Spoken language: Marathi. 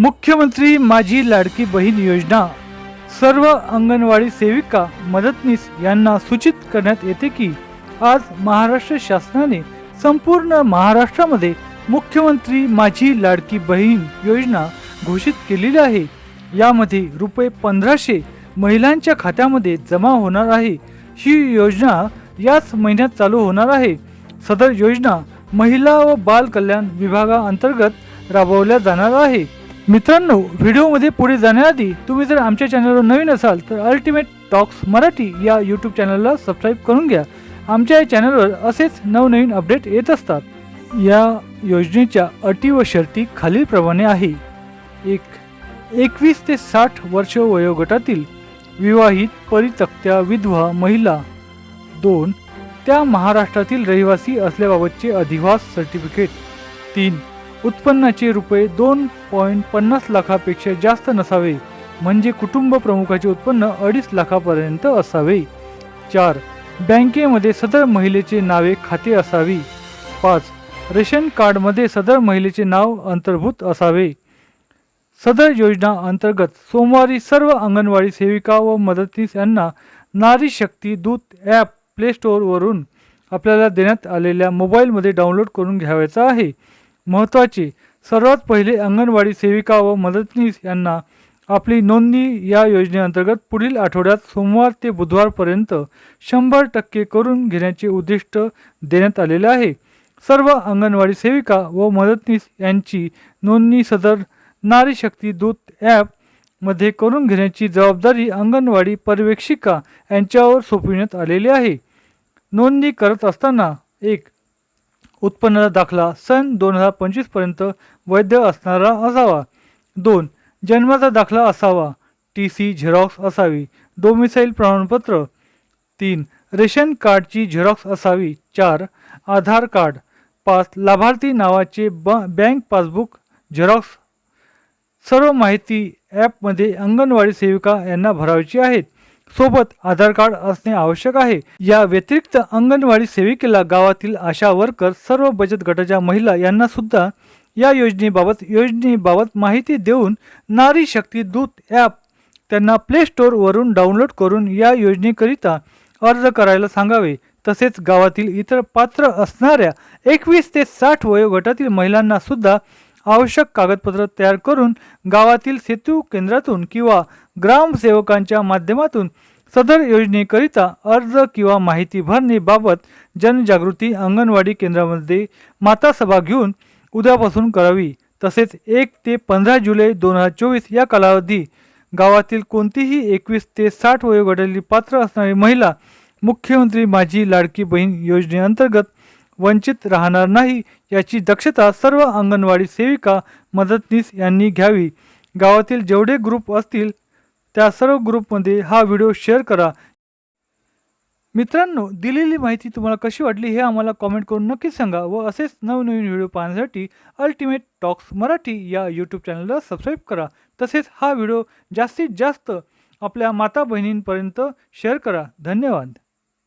मुख्यमंत्री माझी लाडकी बहीण योजना. सर्व अंगणवाडी सेविका मदतनीस यांना सूचित करण्यात येते की आज महाराष्ट्र शासनाने संपूर्ण महाराष्ट्रामध्ये मुख्यमंत्री माझी लाडकी बहीण योजना घोषित केलेली आहे. यामध्ये रुपये पंधराशे महिलांच्या खात्यामध्ये जमा होणार आहे. ही योजना याच महिन्यात चालू होणार आहे. सदर योजना महिला व बाल कल्याण विभागाअंतर्गत राबवल्या जाणार आहे. मित्रांनो व्हिडिओमध्ये पुढे जाण्याआधी तुम्ही जर आमच्या चॅनलवर नवीन असाल तर अल्टिमेट टॉक्स मराठी या यूट्यूब चॅनलला सबस्क्राईब करून घ्या. आमच्या या चॅनलवर असेच नवनवीन अपडेट येत असतात. या योजनेच्या अटी व शर्ती खालीलप्रमाणे आहे. एक एकवीस ते साठ वर्ष वयोगटातील विवाहित परितक्त्या विधवा महिला. दोन त्या महाराष्ट्रातील रहिवासी असल्याबाबतचे अधिवास सर्टिफिकेट तीन उत्पन्नाचे रुपये दोन पॉईंट पन्नास लाखापेक्षा जास्त नसावे म्हणजे कुटुंब प्रमुखाचे उत्पन्न अडीच लाखापर्यंत असावे. चार बँकेमध्ये सदर महिलेचे नावे खाते असावी. पाच रेशन कार्डमध्ये सदर महिलेचे नाव अंतर्भूत असावे. सदर योजना अंतर्गत सोमवारी सर्व अंगणवाडी सेविका व मदतनीस यांना नारी शक्ती दूत ॲप प्ले स्टोअरवरून आपल्याला देण्यात आलेल्या मोबाईलमध्ये डाउनलोड करून घ्यावायचा आहे. महत्त्वाचे सर्वात पहिले अंगणवाडी सेविका व मदतनीस यांना आपली नोंदणी या योजनेअंतर्गत पुढील आठवड्यात सोमवार ते बुधवारपर्यंत शंभर टक्के करून घेण्याचे उद्दिष्ट देण्यात आलेले आहे. सर्व अंगणवाडी सेविका व मदतनीस यांची नोंदणी सदर नारी शक्ती दूत ॲप मध्ये करून घेण्याची जबाबदारी अंगणवाडी पर्यवेक्षिका यांच्यावर सोपविण्यात आलेली आहे. नोंदणी करत असताना एक उत्पन्नाचा दाखला सन दोन हजार पंचवीसपर्यंत वैध असणारा असावा. दोन जन्माचा दाखला असावा. टी सी झेरॉक्स असावी. डोमिसाईल प्रमाणपत्र. तीन रेशन कार्डची झेरॉक्स असावी. चार आधार कार्ड. पाच लाभार्थी नावाचे ब बँक पासबुक झेरॉक्स सर्व माहिती ॲपमध्ये अंगणवाडी सेविका यांना भरायची आहेत. सोबत आधार कार्ड असणे आवश्यक आहे. या व्यतिरिक्त अंगणवाडी सेविकेला गावातील आशा वर्कर सर्व बचत गटाच्या महिला यांना सुद्धा या योजनेबाबत योजनेबाबत माहिती देऊन नारी शक्ती दूत ॲप त्यांना प्ले स्टोअरवरून डाउनलोड करून या योजनेकरिता अर्ज करायला सांगावे. तसेच गावातील इतर पात्र असणाऱ्या एकवीस ते साठ वयोगटातील महिलांना सुद्धा आवश्यक कागदपत्र तयार करून गावातील सेतू केंद्रातून किंवा ग्रामसेवकांच्या माध्यमातून सदर योजनेकरिता अर्ज किंवा माहिती भरणेबाबत जनजागृती अंगणवाडी केंद्रामध्ये माता सभा घेऊन उद्यापासून करावी. तसेच एक ते पंधरा जुलै दोन हजार चोवीस या कालावधी गावातील कोणतीही एकवीस ते साठ वयोगटातील पात्र असणारी महिला मुख्यमंत्री माझी लाडकी बहीण योजनेअंतर्गत वंचित राहणार नाही याची दक्षता सर्व अंगणवाडी सेविका मदतनीस यांनी घ्यावी. गावातील जेवढे ग्रुप असतील त्या सर्व ग्रुपमध्ये हा व्हिडिओ शेअर करा. मित्रांनो दिलेली माहिती तुम्हाला कशी वाटली हे आम्हाला कॉमेंट करून नक्कीच सांगा व असेच नवनवीन व्हिडिओ पाहण्यासाठी अल्टिमेट टॉक्स मराठी या यूट्यूब चॅनलला सबस्क्राईब करा. तसेच हा व्हिडिओ जास्तीत जास्त आपल्या माता बहिणींपर्यंत शेअर करा. धन्यवाद.